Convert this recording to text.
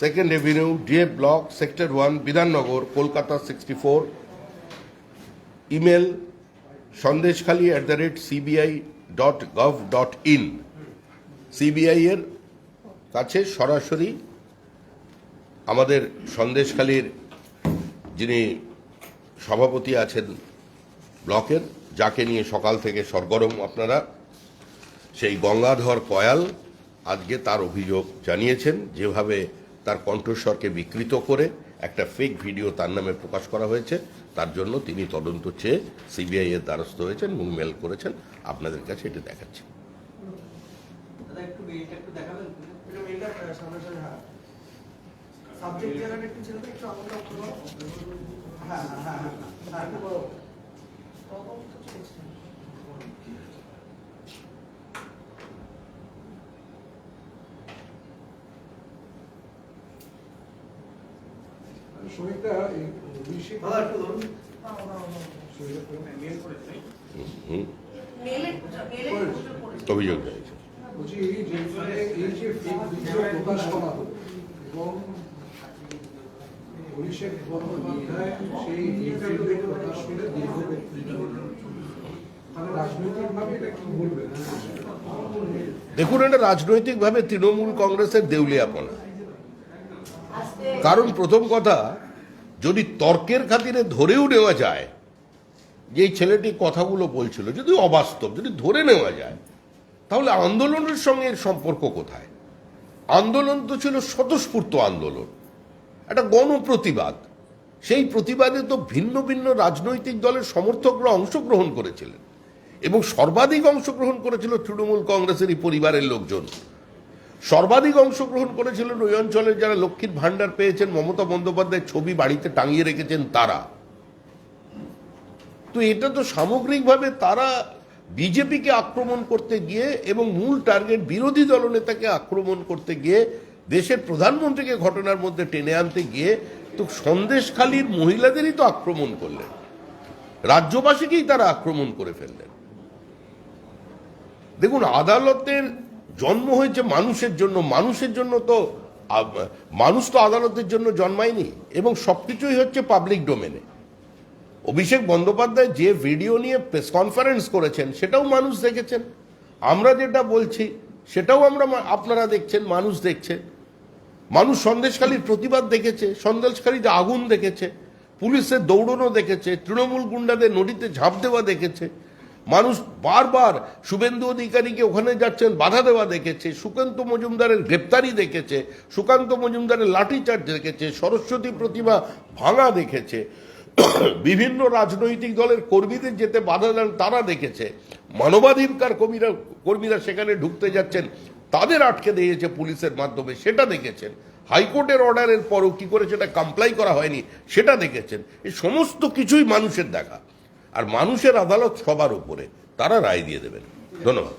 Second avenue D A block sector one Bidhannagar Kolkata sixty four email Sandeshkhali at the rate CBI dot gov dot in CBI এর কাছে সরাসরি আমাদের সন্দেশখালীর যিনি সভাপতি আছেন ব্লকের, যাকে নিয়ে সকাল থেকে সরগরম আপনারা, সেই গঙ্গাধর কয়াল আজকে তার অভিযোগ জানিয়েছেন। যেভাবে তার কণ্ঠস্বরকে বিকৃত করে একটা ফেক ভিডিও তার নামে প্রকাশ করা হয়েছে। তার জন্য তিনি তদন্ত চেয়ে সিবিআই এর দ্বারস্থ হয়েছেন এবং মেল করেছেন। আপনাদের কাছে এটি দেখাচ্ছি। একটু হ্যাঁ। ছিল একটু হ্যাঁ হ্যাঁ হ্যাঁ হ্যাঁ হ্যাঁ একটু বড় তদন্ত চলছে। সমিতা এই অভিষেক দাদা একটু ধরুন না, না, না, না। মেল করেছে হুম মেলে অভিযোগ বলছি এই যে প্রকাশ করা হলো এবং অভিষেক বন্দ্যোপাধ্যায় সেই প্রকাশ করে দীর্ঘ দেখুন এটা রাজনৈতিকভাবে তৃণমূল কংগ্রেসের দেউলিয়াপনা। কারণ প্রথম কথা যদি তর্কের খাতিরে ধরেও নেওয়া যায় যে ছেলেটি কথাগুলো বলছিল, যদি অবাস্তব, যদি ধরে নেওয়া যায়, তাহলে আন্দোলনের সঙ্গে এর সম্পর্ক কোথায়? আন্দোলন তো ছিল স্বতঃস্ফূর্ত আন্দোলন, একটা গণপ্রতিবাদ। সেই প্রতিবাদে তো ভিন্ন ভিন্ন রাজনৈতিক দলের সমর্থকরা অংশগ্রহণ করেছিলেন এবং সর্বাধিক অংশগ্রহণ করেছিল তৃণমূল কংগ্রেসেরই পরিবারের লোকজন। সর্বাধিক অংশগ্রহণ করেছিলেন ওই অঞ্চলের যারা লক্ষ্মীর ভাণ্ডার পেয়েছেন, মমতা বন্দ্যোপাধ্যায়ের ছবি বাড়িতে টাঙিয়ে রেখেছেন তারা। তো এটা তো সামগ্রিকভাবে তারা বিজেপিকে আক্রমণ করতে গিয়ে এবং মূল টার্গেট বিরোধী দলনেতাকে আক্রমণ করতে গিয়ে দেশের প্রধানমন্ত্রীকে ঘটনার মধ্যে টেনে আনতে গিয়ে তো সন্দেশখালীর মহিলাদেরই তো আক্রমণ করলেন। রাজ্যবাসীকেই তারা আক্রমণ করে ফেললেন। দেখুন, আদালতের জন্ম হয়েছে মানুষের জন্য মানুষের জন্য তো মানুষ তো আদালতের জন্য জন্মায়নি, এবং সবকিছুই হচ্ছে পাবলিক ডোমেনে অভিষেক বন্দ্যোপাধ্যায় যে ভিডিও নিয়ে প্রেস কনফারেন্স করেছেন, সেটাও মানুষ দেখেছেন। আমরা যেটা বলছি, সেটাও আমরা আপনারা দেখছেন, মানুষ দেখছে। মানুষ সন্দেশখালীর প্রতিবাদ দেখেছে সন্দেশখালীতে আগুন দেখেছে, পুলিশের দৌড়নো দেখেছে, তৃণমূল গুন্ডাদের নদীতে ঝাঁপ দেওয়া দেখেছে। মানুষ বারবার শুভেন্দু অধিকারীকে ওখানে যাচ্ছেন, বাধা দেওয়া দেখেছে, সুকান্ত মজুমদারের গ্রেপ্তারি দেখেছে, সুকান্ত মজুমদারের লাঠিচার্জ দেখেছে, সরস্বতী প্রতিমা ভাঙা দেখেছে। বিভিন্ন রাজনৈতিক দলের কর্মীদের যেতে বাধা দেন তারা দেখেছে। মানবাধিকার কর্মীরা কর্মীরা সেখানে ঢুকতে যাচ্ছেন, তাদের আটকে দিয়েছে পুলিশের মাধ্যমে, সেটা দেখেছেন। হাইকোর্টের অর্ডারের পরও কি করে সেটা কমপ্লাই করা হয়নি, সেটা দেখেছেন। এই সমস্ত কিছুই মানুষের দেখা। আর মানুষের আদালত সবার উপরে। তারা রায় দিয়ে দেবেন। ধন্যবাদ।